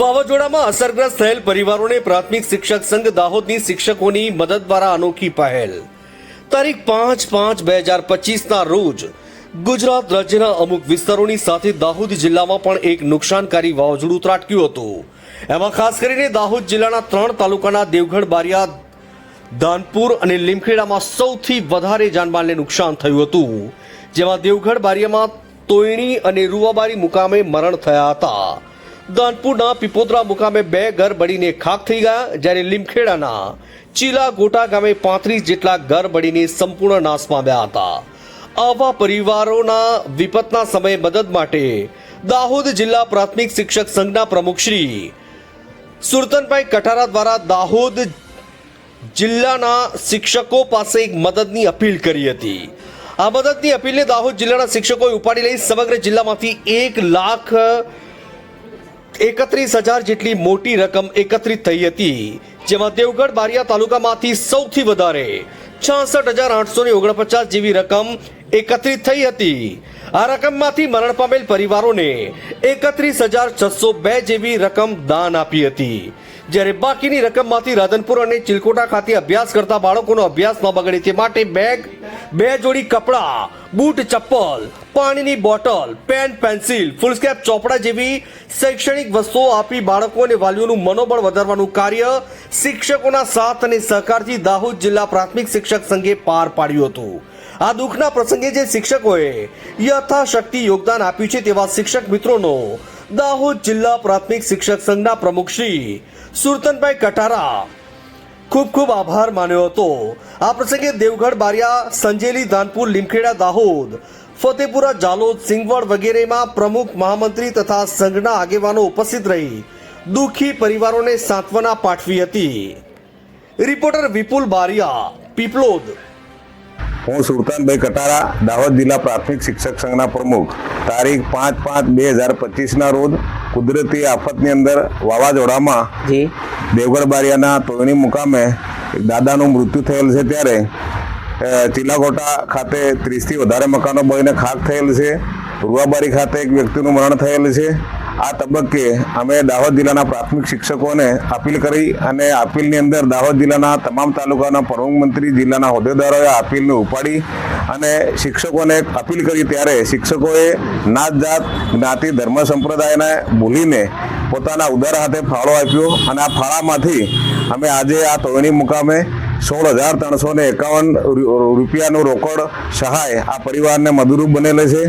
વાવાઝોડામાં અસરગ્રસ્ત થયેલ પરિવારોને પ્રાથમિક શિક્ષક સંઘ દાહોદની શિક્ષકોની મદદ દ્વારા અનોખી પહેલ. તારીખ પાંચ પાંચ બે હજાર પચીસના રોજ ગુજરાત રાજ્યના અમુક વિસ્તારોની સાથે દાહોદ જિલ્લામાં પણ એક નુકસાનકારી વાવાઝોડું ત્રાટક્યું હતું. એમાં ખાસ કરીને દાહોદ જિલ્લાના ત્રણ તાલુકાના દેવગઢ, બારિયા ધાનપુર અને લીમખેડામાં સૌથી વધારે જાનમાલને નુકસાન થયું હતું. જેમાં દેવગઢ, બારિયામાં તોયણી અને રૂવાબારી મુકામે મરણ થયા હતા. દાનપુરના પીપોદરા મુકામે બે ઘર બળીને ખાક થઈ ગયા, જ્યારે લીમખેડાના ચીલા ગોટા ગામે પાંત્રીસ જેટલા ઘર બળીને સંપૂર્ણ નાશ પામ્યા હતા. આવા પરિવારોના વિપતના સમયે મદદ માટે દાહોદ જિલ્લા પ્રાથમિક શિક્ષક સંઘના પ્રમુખ શ્રી સુરતનભાઈ કટારા દ્વારા દાહોદ જિલ્લાના શિક્ષકો પાસે એક મદદની અપીલ કરી હતી. આ મદદની અપીલને દાહોદ જિલ્લાના શિક્ષકોએ ઉપાડી લઈ સમગ્ર જિલ્લામાંથી એક લાખ એકત્રીસ હજાર જેટલી મોટી રકમ એકત્રિત થઈ હતી, જેમાં દેવગઢ બારિયા તાલુકામાંથી સૌથી વધારે છાસઠ હજાર આઠસો ને ઓગણપચાસ જેવી રકમ એકત્રિત થઈ હતી. આ રકમમાંથી મરણ પામેલ પરિવારોને એકત્રીસ હજાર છસો બે જેવી રકમ દાન આપી હતી. જ્યારે બાકીની રકમમાંથી રાધનપુર અને ચિલકોટા ખાતે અભ્યાસ કરતા બાળકોનો અભ્યાસ ન બગડે તે માટે બેગ, બે જોડી કપડાં, બૂટ, ચપ્પલ પાણીની બોટલ, પેન, પેન્સિલ ફૂલસ્કેપ ચોપડા જેવી શૈક્ષણિક વસ્તુઓ આપી બાળકો અને વાલીઓનું મનોબળ વધારવાનું કાર્ય શિક્ષકોના સાથ અને સહકારથી દાહોદ જિલ્લા પ્રાથમિક શિક્ષક સંઘે પાર પાડ્યું હતું. આ દુઃખના પ્રસંગે જે શિક્ષકોએ યથાશક્તિ યોગદાન આપ્યું છે તેવા શિક્ષક મિત્રોનો દાહોદ જિલ્લા પ્રાથમિક શિક્ષક સંઘના પ્રમુખ શ્રી સુરતનભાઈ કટારા ખૂબ ખૂબ આભાર માન્યો હતો. આ પ્રસંગે દેવગઢ બારિયા, સંજેલી, ધાનપુર, લીમખેડા, દાહોદ ફતેપુરા જાલોદ સિંગવડ વગેરેમાં પ્રમુખ મહામંત્રી તથા સંઘના આગેવાનો ઉપસ્થિત રહી દુઃખી પરિવારોને સાંત્વના પાઠવી હતી. રિપોર્ટર વિપુલ બારિયા પીપલોદ. હું સુલતાનભાઈ કટારા દાહોદ જિલ્લા પ્રાથમિક શિક્ષક સંઘના પ્રમુખ. તારીખ પાંચ પાંચ બે હજાર પચીસના રોજ કુદરતી આફતની અંદર વાવાઝોડામાં જી. દેવગઢ બારિયાના તોયણી મુકામે એક દાદાનું મૃત્યુ થયેલ છે ત્યારે ચીલાકોટા ખાતે ત્રીસથી વધારે મકાનો બળીને ખાક થયેલ છે. રૂવાબારી ખાતે એક વ્યક્તિનું મરણ થયેલ છે. આ તબક્કે અમે દાહોદ જિલ્લાના પ્રાથમિક શિક્ષકોને અપીલ કરી અને અપીલની અંદર દાહોદ જિલ્લાના તમામ તાલુકાના પ્રમુખ મંત્રી, જિલ્લાના હોદ્દેદારોએ અપીલને ઉપાડી અને શિક્ષકોને અપીલ કરી ત્યારે શિક્ષકોએ નાત જાત જ્ઞાતિ, ધર્મ સંપ્રદાયને ભૂલીને પોતાના ઉદાર હાથે ફાળો આપ્યો અને આ ફાળામાંથી અમે આજે આ તોયણી મુકામે સોળ હજાર ત્રણસો ને એકાવન રૂપિયાનું રોકડ સહાય આ પરિવારને મદદરૂપ બનેલો છે.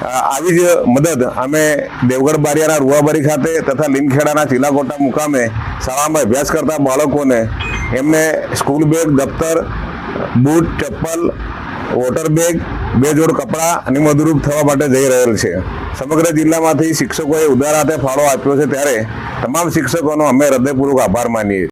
આવી જ મદદ અમે દેવગઢ બારિયાના રૂવાબારી ખાતે તથા લીમખેડાના ચીલાકોટા મુકામે શાળામાં અભ્યાસ કરતા બાળકોને એમને સ્કૂલ બેગ, દફતર, બૂટ, ચપ્પલ, વોટર બેગ, બે જોડ કપડાં અને મદદરૂપ થવા માટે જઈ રહેલ છે. સમગ્ર જિલ્લામાંથી શિક્ષકોએ ઉદાર હાથે ફાળો આપ્યો છે ત્યારે તમામ શિક્ષકોનો અમે હૃદયપૂર્વક આભાર માનીએ